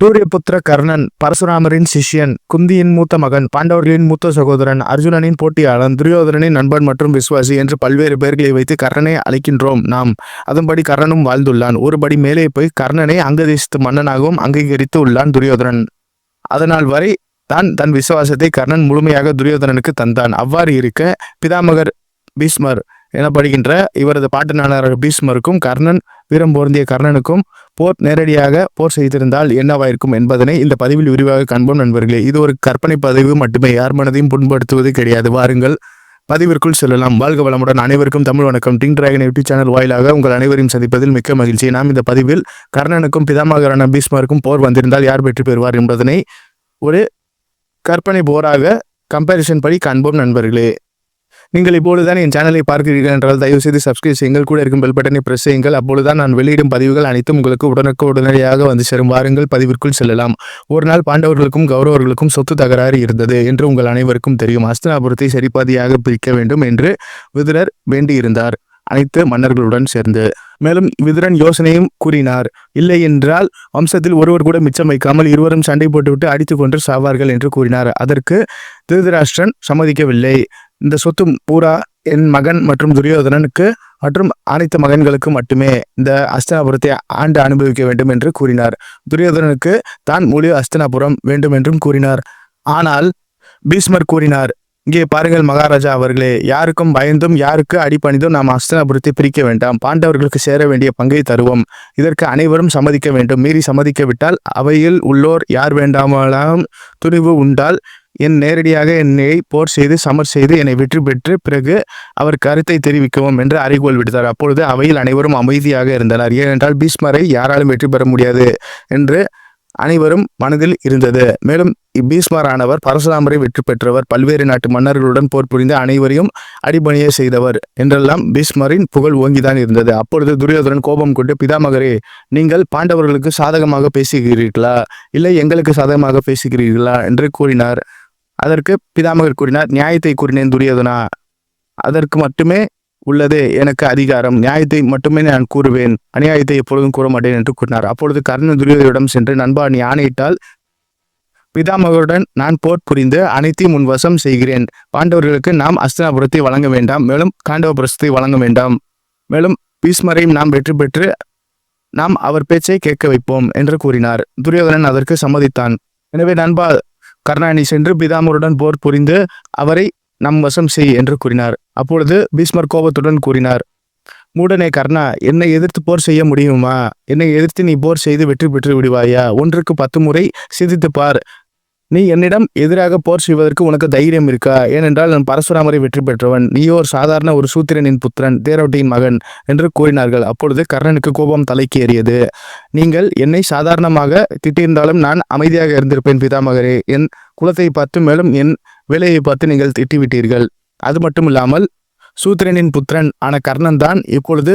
சூரியபுத்திர கர்ணன் பரசுராமரின் சிஷ்யன் குந்தியின் மூத்த மகன் பாண்டவர்களின் மூத்த சகோதரன் அர்ஜுனனின் போட்டியாளன் துரியோதனின் நண்பன் மற்றும் விசுவாசி என்று பல்வேறு பெயர்களை வைத்து கர்ணனை அழைக்கின்றோம் நாம். அதன்படி கர்ணனும் வாழ்ந்துள்ளான். ஒருபடி மேலே போய் கர்ணனை அங்கதேசத்து மன்னனாகவும் அங்கீகரித்து உள்ளான் துரியோதனன். அதனால் வரை தான் தன் விசுவாசத்தை கர்ணன் முழுமையாக துரியோதனனுக்கு தந்தான். அவ்வாறு இருக்க பிதாமகர் பீஸ்மர் எனப்படுகின்ற இவரது பாட்டனாளர் பீஸ்மருக்கும் கர்ணன் வீரம் பொருந்திய கர்ணனுக்கும் போர் நேரடியாக போர் செய்திருந்தால் என்னவாயிருக்கும் என்பதனை இந்த பதிவில் விரிவாக காண்போம் நண்பர்களே. இது ஒரு கற்பனை பதிவு மட்டுமே. யார் மனதையும் புண்படுத்துவது கிடையாது. வாருங்கள். பதிவிற்குள் செல்லலாம். வாழ்க வளமுடன். அனைவருக்கும் தமிழ் வணக்கம். டிங் டிராகன் யூடியூப் சேனல் வாயிலாக உங்கள் அனைவரையும் சந்திப்பதில் மிக்க மகிழ்ச்சி. நாம் இந்த பதிவில் கர்ணனுக்கும் பிதாமகரான பீஷ்மருக்கும் போர் வந்திருந்தால் யார் வெற்றி பெறுவார் என்பதனை ஒரு கற்பனை போராக கம்பேரிசன் படி காண்போம் நண்பர்களே. நீங்கள் இப்பொழுதுதான் என் சேனலை பார்க்கிறீர்கள் என்றால் தயவு செய்து சப்ஸ்கிரைப் செய்யுங்கள். கூட இருக்கும் பெல் பட்டனை பிரஸ் செய்யுங்கள். அப்பொழுதுதான் நான் வெளியிடும் பதிவுகள் அனைத்தும் உங்களுக்கு உடனுக்கு உடனடியாக வந்து சேரும். வாருங்கள் பதிவிற்குள் செல்லலாம். ஒரு நாள் பாண்டவர்களுக்கும் கௌரவர்களுக்கும் சொத்து தகராறு இருந்தது என்று உங்கள் அனைவருக்கும் தெரியும். அஸ்தினாபுரத்தை சரிபாதியாக பிரிக்க வேண்டும் என்று விதுரர் வேண்டியிருந்தார். அனைத்து மன்னர்களுடன் சேர்ந்து. மேலும் விதுரன் யோசனையும் கூறினார் இல்லை என்றால் வம்சத்தில் ஒருவர் கூட மிச்சம் வைக்காமல் இருவரும் சண்டை போட்டுவிட்டு அடித்துக் கொண்டு சாவார்கள் என்று கூறினார். அதற்கு திருதராஷ்டிரன் சம்மதிக்கவில்லை. இந்த சொத்து பூரா என் மகன் மற்றும் துரியோதனனுக்கு மற்றும் அனைத்து மகன்களுக்கு மட்டுமே. இந்த அஸ்தனாபுரத்தை ஆண்டு அனுபவிக்க வேண்டும் என்று கூறினார். துரியோதனனுக்கு தான் முழு அஸ்தனாபுரம் வேண்டும் என்றும் கூறினார். ஆனால் பீஸ்மர் கூறினார் இங்கே பாருங்கள் மகாராஜா அவர்களே யாருக்கும் பயந்தும் யாருக்கு அடிபணிந்தும் நாம் அஸ்தனபுரத்தை பிரிக்க வேண்டாம். பாண்டவர்களுக்கு சேர வேண்டிய பங்கை தருவோம். இதற்கு அனைவரும் சம்மதிக்க வேண்டும். மீறி சம்மதிக்கவிட்டால் அவையில் உள்ளோர் யார் வேண்டாமலாம் துணிவு உண்டால் என் நேரடியாக என்னை போர் செய்து சமர் செய்து என்னை வெற்றி பெற்று பிறகு அவர் கருத்தை தெரிவிக்கவும் என்று அறிகோல் விடுத்தார். அப்பொழுது அவையில் அனைவரும் அமைதியாக இருந்தனர். ஏனென்றால் பீஷ்மரை யாராலும் வெற்றி பெற முடியாது என்று அனைவரும் மனதில் இருந்தது. மேலும் பீஸ்மரானவர் பரசுராமரை வெற்றி பெற்றவர். பல்வேறு நாட்டு மன்னர்களுடன் போர் புரிந்து அனைவரையும் அடிபணிய செய்தவர் என்றெல்லாம் பீஸ்மரின் புகழ் ஓங்கிதான் இருந்தது. அப்பொழுது துரியோதனன் கோபம் கொண்டு பிதாமகரே நீங்கள் பாண்டவர்களுக்கு சாதகமாக பேசுகிறீர்களா? இல்லை எங்களுக்கு சாதகமாக பேசுகிறீர்களா? என்று கூறினார். அதற்கு பிதாமகர் கூறினார் நியாயத்தை கூறினேன் துரியோதனா. அதற்கு மட்டுமே உள்ளது. எனக்கு அதிகாரம். நியாயத்தை மட்டுமே நான் கூறுவேன். அநியாயத்தை எப்பொழுதும் கூற மாட்டேன் என்று கூறினார். அப்பொழுது கர்ண துரியோதனிடம் சென்று நண்பா நீ ஆணையிட்டால் பிதாமகருடன் நான் போர் புரிந்து அனைத்தையும் உன் வசம் செய்கிறேன். பாண்டவர்களுக்கு நாம் அஸ்தினாபுரத்தை வழங்க வேண்டாம். மேலும் காண்டவபுரத்தை வழங்க வேண்டாம். மேலும் பீஸ்மரையும் நாம் வெற்றி பெற்று நாம் அவர் பேச்சை கேட்க வைப்போம் என்று கூறினார். துரியோதனன் அதற்கு சம்மதித்தான். எனவே நண்பா கர்ணாணி சென்று பிதாமருடன் போர் புரிந்து அவரை நம் வசம் செய் என்று கூறினார். அப்பொழுது பீஸ்மர் கோபத்துடன் கூறினார் மூடனே கர்ணா என்னை எதிர்த்து போர் செய்ய முடியுமா? என்னை எதிர்த்து நீ போர் செய்து வெற்றி பெற்று விடுவாயா? ஒன்றுக்கு பத்து முறை சிந்தித்து பார். நீ என்னிடம் எதிராக போர் செய்வதற்கு உனக்கு தைரியம் இருக்கா? ஏனென்றால் நான் பரசுராமரை வெற்றி பெற்றவன். நீயோ ஒரு சாதாரண ஒரு சூத்திரனின் புத்திரன் தேரோட்டியின் மகன் என்று கூறினார்கள். அப்பொழுது கர்ணனுக்கு கோபம் தலைக்கு ஏறியது நீங்கள் என்னை சாதாரணமாக திட்டியிருந்தாலும் நான் அமைதியாக இருந்திருப்பேன் பிதாமகரே. என் குலத்தை பார்த்து மேலும் என் வேலையை பார்த்து நீங்கள் திட்டிவிட்டீர்கள். அது மட்டும் இல்லாமல் சூத்திரனின் புத்திரன் ஆன கர்ணன் தான் இப்பொழுது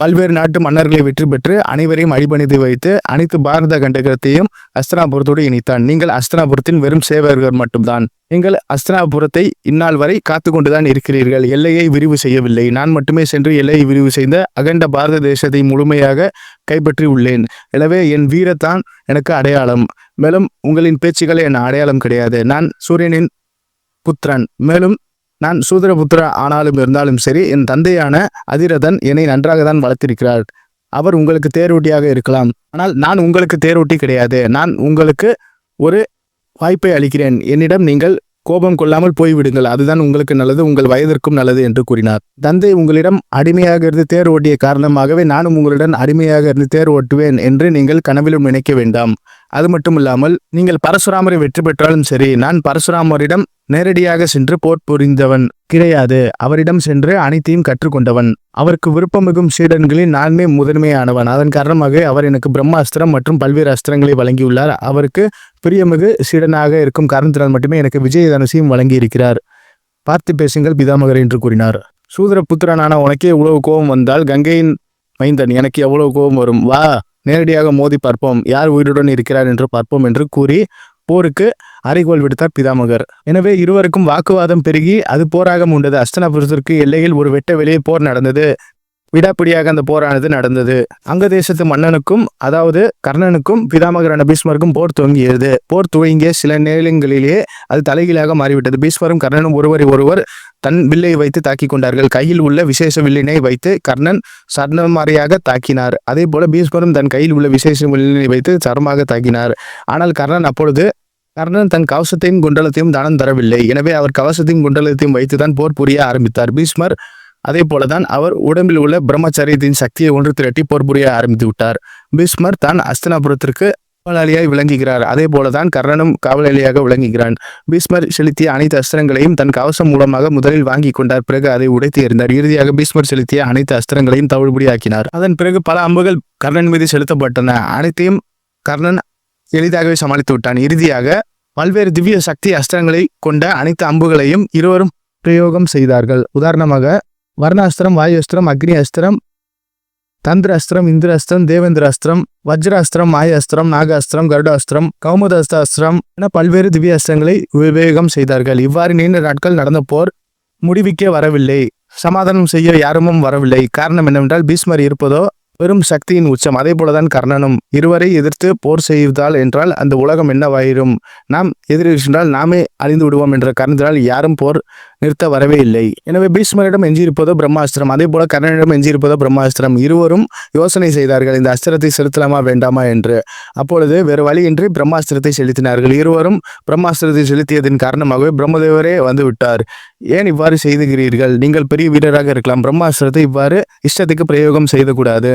பல்வேறு நாட்டு மன்னர்களை வெற்றி பெற்று அனைவரையும் அடிபணிந்து வைத்து அனைத்து பாரத கண்டகத்தையும் அஸ்தனாபுரத்தோடு இணைத்தான். நீங்கள் அஸ்தனாபுரத்தின் வெறும் சேவகர்கள் மட்டும்தான். நீங்கள் அஸ்தனாபுரத்தை இந்நாள் வரை காத்து கொண்டுதான் இருக்கிறீர்கள். எல்லையை விரிவு செய்யவில்லை. நான் மட்டுமே சென்று எல்லையை விரிவு செய்த அகண்ட பாரத தேசத்தை முழுமையாக கைப்பற்றி உள்ளேன். எனவே என் வீரத்தான் எனக்கு அடையாளம். மேலும் உங்களின் பேச்சுக்கள் என் அடையாளம் கிடையாது. நான் சூரியனின் புத்திரன். மேலும் நான் சூதரபுத்திர ஆனாலும் இருந்தாலும் சரி என் தந்தையான அதிரதன் என்னை நன்றாக தான் வளர்த்திருக்கிறார். அவர் உங்களுக்கு தேரோட்டியாக இருக்கலாம். ஆனால் நான் உங்களுக்கு தேரோட்டி கிடையாது. நான் உங்களுக்கு ஒரு வாய்ப்பை அளிக்கிறேன். என்னிடம் நீங்கள் கோபம் கொள்ளாமல் போய்விடுங்கள். அதுதான் உங்களுக்கு நல்லது உங்கள் வயதிற்கும் நல்லது என்று கூறினார். தந்தை உங்களிடம் அடிமையாக இருந்து தேர் ஓட்டிய காரணமாகவே நானும் உங்களுடன் அடிமையாக இருந்து தேர் ஓட்டுவேன் என்று நீங்கள் கனவிலும் நினைக்க வேண்டாம். அது மட்டும் இல்லாமல் நீங்கள் பரசுராமரை வெற்றி பெற்றாலும் சரி நான் பரசுராமரிடம் நேரடியாக சென்று போர் புரிந்தவன். கிடையாது. அவரிடம் சென்று அனைத்தையும் கற்றுக்கொண்டவன். அவருக்கு விருப்பமிகும் சீடன்களில் நானே முதன்மையானவன். அதன் காரணமாக அவர் எனக்கு பிரம்மாஸ்திரம் மற்றும் பல்வேறு அஸ்திரங்களை வழங்கியுள்ளார். அவருக்கு பிரியமிகு சீடனாக இருக்கும் காரணத்தினால் மட்டுமே எனக்கு விஜய தனுசையும் வழங்கி இருக்கிறார் பார்த்து பேசுங்கள் பிதாமகர் என்று கூறினார். சூதர புத்திரனான உனக்கே இவ்வளவு கோபம் வந்தால் கங்கையின் மைந்தன் எனக்கு எவ்வளவு கோபம் வரும்? வா. நேரடியாக மோதி பார்ப்போம். யார் உயிருடன் இருக்கிறார் என்று பார்ப்போம் என்று கூறி போருக்கு அறைகோல் விடுத்தார் பிதாமகர். எனவே இருவருக்கும் வாக்குவாதம் பெருகி அது போராக உண்டது. அஸ்தனாபுரத்திற்கு எல்லையில் ஒரு வெட்ட வெளியே போர் நடந்தது. விடாப்பிடியாக அந்த போரானது நடந்தது. அங்க தேசத்து மன்னனுக்கும் அதாவது கர்ணனுக்கும் பிதாமகரான பீஷ்மருக்கும் போர் துவங்கியது. போர் துவங்கிய சில நேரங்களிலேயே அது தலைகீழாக மாறிவிட்டது. பீஷ்மரும் கர்ணனும் ஒருவரை ஒருவர் தன் வில்லை வைத்து தாக்கி கொண்டார்கள். கையில் உள்ள விசேஷ வில்லினை வைத்து கர்ணன் சர்ணமாரியாக தாக்கினார். அதே போல பீஷ்மரும் தன் கையில் உள்ள விசேஷ வில்லினை வைத்து சரமாக தாக்கினார். ஆனால் கர்ணன் அப்பொழுது கர்ணன் தன் கவசத்தையும் குண்டலத்தையும் தானம் தரவில்லை. எனவே அவர் கவசத்தையும் குண்டலத்தையும் வைத்துதான் போர் புரிய ஆரம்பித்தார். பீஷ்மர் அதே போலதான் அவர் உடம்பில் உள்ள பிரம்மச்சரியத்தின் சக்தியை ஒன்று திரட்டி போர் புரிய ஆரம்பித்து விட்டார். பீஷ்மர் தான் அஸ்தனாபுரத்திற்கு காவலாளியாய் விளங்குகிறார். அதே போலதான் கர்ணனும் காவலாளியாக விளங்குகிறான். பீஸ்மர் செலுத்திய அனைத்து அஸ்திரங்களையும் தன் கவசம் மூலமாக முதலில் வாங்கி கொண்டார். பிறகு அதை உடைத்து எறிந்தார். இறுதியாக பீஸ்மர் செலுத்திய அனைத்து அஸ்திரங்களையும் தவிடுபடியாக்கினார் அதன் பிறகு பல அம்புகள் கர்ணன் மீது செலுத்தப்பட்டன. அனைத்தையும் கர்ணன் எளிதாகவே சமாளித்து விட்டான். இறுதியாக பல்வேறு திவ்ய சக்தி அஸ்திரங்களை கொண்ட அனைத்து அம்புகளையும் இருவரும் பிரயோகம் செய்தார்கள். உதாரணமாக வர்ணாஸ்திரம் வாயு அஸ்திரம் அக்னி அஸ்திரம் தந்திர அஸ்திரம் இந்திர அஸ்திரம் தேவேந்திர அஸ்திரம் கருடாஸ்திரம் அஸ்திரம் மாய அஸ்திரம் அஸ்திரம் என பல்வேறு திவ்யாஸ்திரங்களை உபயோகம் செய்தார்கள். இவ்வாறு நீண்ட நாட்கள் நடந்த போர் முடிவுக்கே வரவில்லை. சமாதானம் செய்ய யாருமும் வரவில்லை. காரணம் என்னவென்றால் பீஸ்மர் இருப்பதோ பெரும் சக்தியின் உச்சம். அதே போலதான் கர்ணனும். இருவரை எதிர்த்து போர் செய்தால் என்றால் அந்த உலகம் என்னவாயிரும்? நாம் எதிரில் நாமே அழிந்து விடுவோம் என்ற காரணத்தினால் யாரும் போர் நிறுத்த வரவே இல்லை. எனவே பீஷ்மரிடம் எஞ்சியிருப்பதோ பிரம்மாஸ்திரம் அதே போல கர்ணனிடம் எஞ்சியிருப்பதோ பிரம்மாஸ்திரம். இருவரும் யோசனை செய்தார்கள் இந்த அஸ்திரத்தை செலுத்தலாமா வேண்டாமா? என்று. அப்பொழுது வேறு வழியின்றி பிரம்மாஸ்திரத்தை செலுத்தினார்கள். இருவரும் பிரம்மாஸ்திரத்தை செலுத்தியதன் காரணமாகவே பிரம்மதேவரே வந்து விட்டார். ஏன் இவ்வாறு செய்துகிறீர்கள்? நீங்கள் பெரிய வீரராக இருக்கலாம். பிரம்மாஸ்திரத்தை இவ்வாறு இஷ்டத்துக்கு பிரயோகம் செய்யக்கூடாது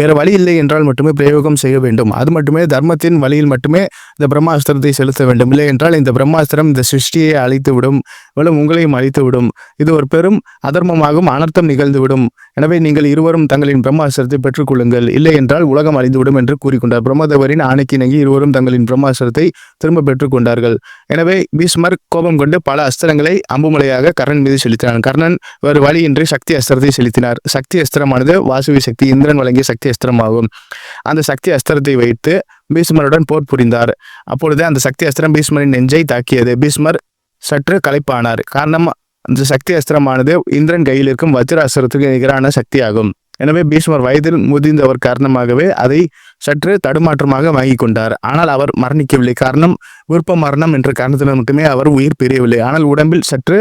வேறு வழி இல்லை என்றால் மட்டுமே பிரயோகம் செய்ய வேண்டும். அது மட்டுமே தர்மத்தின் வழியில் மட்டுமே இந்த பிரம்மாஸ்திரத்தை செலுத்த வேண்டும். இல்லை என்றால் இந்த பிரம்மாஸ்திரம் இந்த சிருஷ்டியை அழித்துவிடும். மேலும் உங்களையும் அழித்துவிடும். இது ஒரு பெரும் அதர்மமாகும் அனர்த்தம் நிகழ்ந்துவிடும். எனவே நீங்கள் இருவரும் தங்களின் பிரம்மாஸ்திரத்தை பெற்றுக்கொள்ளுங்கள் இல்லை என்றால் உலகம் அழிந்துவிடும் என்று கூறிக்கொண்டார். பிரம்மதேவரின் ஆணைக்கிணங்கி இருவரும் தங்களின் பிரம்மாஸ்திரத்தை திரும்ப பெற்றுக்கொண்டார்கள் எனவே பீஷ்மர் கோபம் கொண்டு பல அஸ்திரங்களை அம்புமலையாக கர்ணன் மீது செலுத்தினான். கர்ணன் வேறு வழியின்றி சக்தி அஸ்திரத்தை செலுத்தினார். சக்தி அஸ்திரமானது வாசுவி சக்தி இந்திரன் வழங்கிய சக்தி அஸ்திரமாகும். அந்த சக்தி அஸ்திரத்தை வைத்து பீஷ்மருடன் போர் புரிந்தார். அப்பொழுது அந்த சக்தி அஸ்திரம் பீஷ்மரின் நெஞ்சை தாக்கியது. பீஷ்மர் சற்று கலைப்பானார் காரணம் அந்த சக்தி அஸ்திரமானது இந்திரன் கையில் இருக்கும் வஜ்ர அஸ்திரத்துக்கு நிகரான சக்தியாகும். எனவே பீஷ்மர் வயதில் முதிர்ந்தவர் காரணமாகவே அதை சற்று தடுமாற்றமாக வாங்கி கொண்டார். ஆனால் அவர் மரணிக்கவில்லை. காரணம் விருப்ப மரணம் என்ற காரணத்தினால் மட்டுமே அவர் உயிர் பிரியவில்லை. ஆனால் உடம்பில் சற்று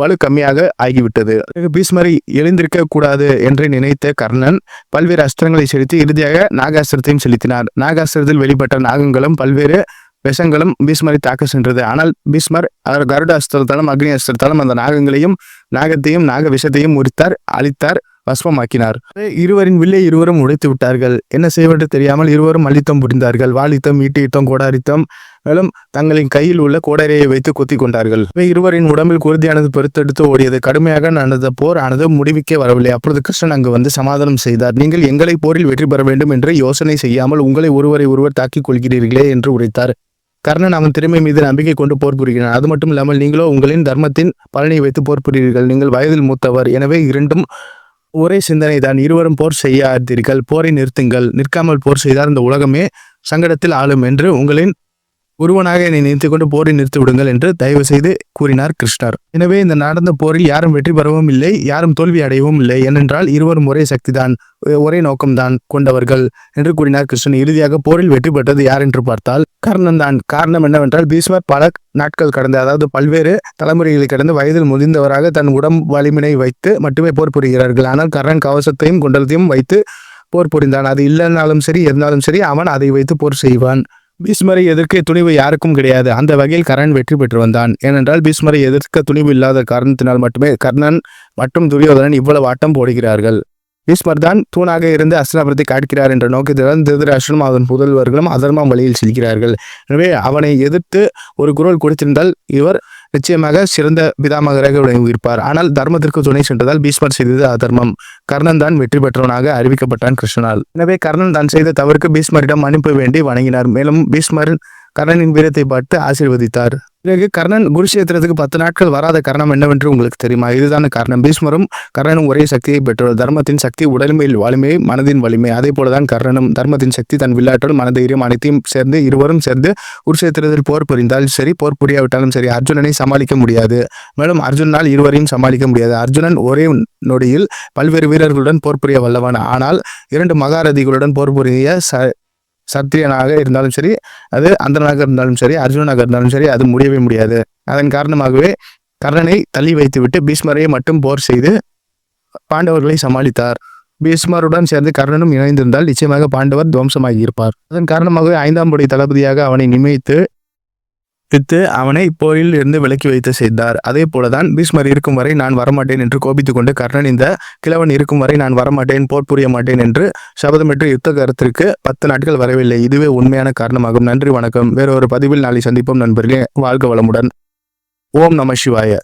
வலு கம்மியாக ஆகிவிட்டது. பீஷ்மரை எழுந்திருக்க கூடாது என்று நினைத்த கர்ணன் பல்வேறு அஸ்திரங்களை செலுத்தி இறுதியாக நாகாஸ்திரத்தையும் செலுத்தினார். நாகாஸ்திரத்தில் வெளிப்பட்ட நாகங்களும் பல்வேறு விஷங்களும் பீஷ்மரை தாக்க சென்றது. ஆனால் பீஷ்மர் அவர் கருட அஸ்திரத்தாலும் அக்னி அஸ்திரத்தாலும் அந்த நாகங்களையும் நாகத்தையும் நாக விஷத்தையும் முறித்தார் அழித்தார். பஸ்மமாக்கினார் இருவரின் வில்லை இருவரும் உடைத்து விட்டார்கள். என்ன செய்வென்று தெரியாமல் இருவரும் அழித்தம் புரிந்தார்கள். வாலித்தம் ஈட்டியுத்தம் கோடாரித்தம் மேலும் தங்களின் கையில் உள்ள கோடரையை வைத்து குத்தி கொண்டார்கள். இருவரின் உடம்பில் குருதியானது பெருத்தெடுத்து ஓடியது. கடுமையாக நடந்த போர் ஆனது முடிவுக்கே வரவில்லை. அப்பொழுது கிருஷ்ணன் அங்கு வந்து சமாதானம் செய்தார். நீங்கள் எங்களை போரில் வெற்றி பெற வேண்டும் என்று யோசனை செய்யாமல் உங்களை ஒருவரை ஒருவர் தாக்கிக் கொள்கிறீர்களே என்று உரைத்தார். கர்ணன் அவன் திறமை மீது நம்பிக்கை கொண்டு போர் புரிகிறான். அது மட்டும் இல்லாமல் நீங்களோ உங்களின் தர்மத்தின் பலனை வைத்து போர் புரிகிறீர்கள் நீங்கள் வயதில் மூத்தவர். எனவே இரண்டும் ஒரே சிந்தனை தான். இருவரும் போர் செய்யாதீர்கள் போரை நிறுத்துங்கள். நிற்காமல் போர் செய்தால் இந்த உலகமே சங்கடத்தில் ஆளும் என்று உங்களின் ஒருவனாக என்னை நிறுத்தி கொண்டு போரை நிறுத்தி விடுங்கள் என்று தயவு செய்து கூறினார் கிருஷ்ணர். எனவே இந்த நடந்த போரில் யாரும் வெற்றி பெறவும் இல்லை யாரும் தோல்வி அடையவும் இல்லை. ஏனென்றால் இருவரும் ஒரே சக்திதான் ஒரே நோக்கம்தான் கொண்டவர்கள் என்று கூறினார் கிருஷ்ணன். இறுதியாக போரில் வெற்றி பெற்றது யார் என்று பார்த்தால் கர்ணன் தான் காரணம் என்னவென்றால் பீஷ்மர் பல நாட்கள் கடந்து அதாவது பல்வேறு தலைமுறைகளை கடந்து வயதில் முதிர்ந்தவராக தன் உடம்பு வலிமினை வைத்து மட்டுமே போர் புரிகிறார்கள். ஆனால் கர்ணன் கவசத்தையும் குண்டலத்தையும் வைத்து போர் புரிந்தான். அது இல்லைனாலும் சரி இருந்தாலும் சரி அவன் அதை வைத்து போர் செய்வான். பீஸ்மரை எதிர்க்க துணிவு யாருக்கும் கிடையாது. அந்த வகையில் கர்ணன் வெற்றி பெற்று வந்தான். ஏனென்றால் பீஷ்மரை எதிர்க்க துணிவு இல்லாத காரணத்தினால் மட்டுமே கர்ணன் மற்றும் துரியோதனன் இவ்வளவு ஆட்டம் போடுகிறார்கள். பீஸ்மர் தான் தூணாக இருந்து அஸ்தினாபுரத்தை காட்கிறார் என்ற நோக்கத்துடன் திருதராஷ்டிரம் அதன் புதல்வர்களும் அதர்மம் வழியில் செல்கிறார்கள். எனவே அவனை எதிர்த்து ஒரு குரல் கொடுத்திருந்தால் இவர் நிச்சயமாக சிறந்த பிதாமகராக விளங்கியிருப்பார் ஆனால் தர்மத்திற்கு துணை சென்றதால் பீஷ்மர் செய்தது அதர்மம். கர்ணன் தான் வெற்றி பெற்றவனாக அறிவிக்கப்பட்டான் கிருஷ்ணனால். எனவே கர்ணன் தான் செய்த தவறுக்கு பீஷ்மரிடம் அனுப்ப வேண்டி வணங்கினார். மேலும் பீஷ்மர் கர்ணனின் வீரத்தை பார்த்து ஆசீர்வதித்தார். பிறகு கர்ணன் குருஷேத்திரத்துக்கு பத்து நாட்கள் வராத காரணம் என்னவென்று உங்களுக்கு தெரியுமா? இதுதான் காரணம். பீஷ்மரும் கர்ணனும் ஒரே சக்தியை பெற்றவர் தர்மத்தின் சக்தி உடல்மையில் வலிமை மனதின் வலிமை. அதே போலதான் கர்ணனும் தர்மத்தின் சக்தி தன் விளையாட்டோடு மனதைரியம் அனைத்தையும் சேர்ந்து இருவரும் சேர்ந்து குருஷேத்திரத்தில் போர் புரிந்தால் சரி போர் புரியாவிட்டாலும் சரி அர்ஜுனனை சமாளிக்க முடியாது. மேலும் அர்ஜுனால் இருவரையும் சமாளிக்க முடியாது. அர்ஜுனன் ஒரே நொடியில் பல்வேறு வீரர்களுடன் போர் புரிய வல்லவன். ஆனால் இரண்டு மகாரதிகளுடன் போர் புரிய ச சத்திரியனாக இருந்தாலும் சரி அது அந்தனாக இருந்தாலும் சரி அர்ஜுனனாக இருந்தாலும் சரி அது முடியவே முடியாது. அதன் காரணமாகவே கர்ணனை தள்ளி வைத்துவிட்டு பீஷ்மரையை மட்டும் போர் செய்து பாண்டவர்களை சமாளித்தார். பீஷ்மருடன் சேர்ந்து கர்ணனும் இணைந்திருந்தால் நிச்சயமாக பாண்டவர் துவம்சமாகி இருப்பார் அதன் காரணமாகவே ஐந்தாம் படை தளபதியாக அவனை நியமித்து வித்து அவனை போரில் இருந்து விலக்கி வைத்து செய்தார் அதே போலதான் பீஷ்மர் இருக்கும் வரை நான் வரமாட்டேன் என்று கோபித்துக் கொண்டு கர்ணன் இந்த கிழவன் இருக்கும் வரை நான் வரமாட்டேன் போர் புரிய மாட்டேன் என்று சபதமிட்டு யுத்த கருத்திற்கு பத்து நாட்கள் வரவில்லை. இதுவே உண்மையான காரணமாகும். நன்றி வணக்கம். வேறொரு பதிவில் நாளை சந்திப்போம் நண்பர்களே. வாழ்க வளமுடன். ஓம் நம சிவாய.